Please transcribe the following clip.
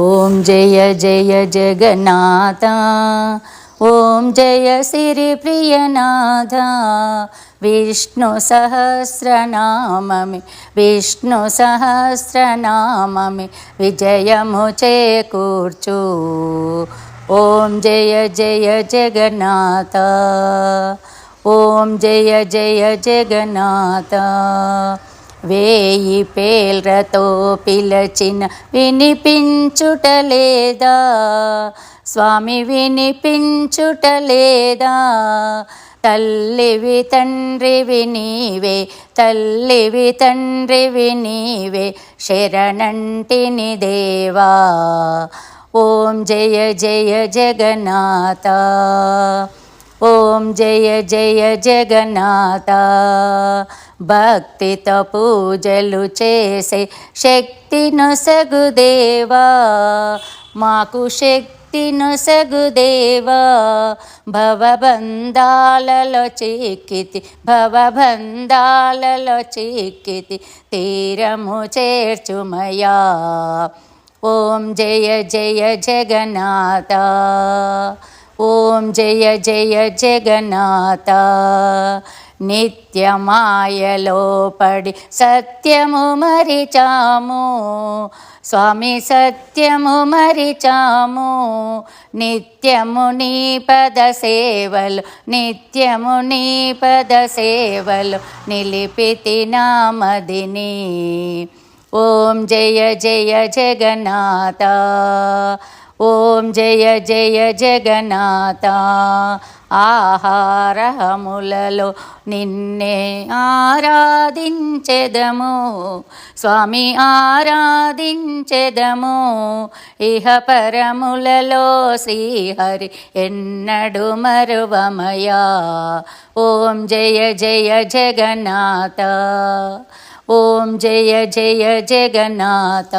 ॐ जय जय जगन्नाथ ॐ जय श्रीप्रियनाथ विष्णुसहस्रनाम मे विजयमुचे सहस्रनाम ॐ जय जय जगन्नाथ ॐ जय जय जगन्नाथ। వేయి పేర్లతో పిలచిన వినిపించుటలేదా? స్వామి వినిపించుటలేదా? తల్లివి తండ్రివి నీవే తల్లివి తండ్రివి నీవే శరణంటిని దేవా. ఓం జయ జయ జగన్నాథ. ఓం జయ జయ జగన్నాథ భక్తితో పూజలు చేసే శక్తిను సగుదేవా మాకు శక్తిను సగుదేవా భవబంధాలలో చిక్కితి భవబంధాలలో చిక్కితి తీరము చేర్చుమయా ఓం జయ జయ జగన్నాథ ఓం జయ జయ జగన్నాథ. నిత్యమాయలో పడి సత్యము మరిచాము. స్వామి సత్యము మరిచాము. నిత్యము నీ పద సేవలు నిత్యము నీ పద సేవలు నిలిపితి నామదిని ఓం జయ జయ జగన్నాథ. ఓం జయ జయ జగన్నాథ. ఆహారములలో నిన్నే ఆరాధించెదము. స్వామి ఆరాధించెదము. ఇహ పరములలో శ్రీహరి ఎన్నడు మరువమయా. ఓం జయ జయ జగన్నాథ. ఓం జయ జయ జగన్నాథ.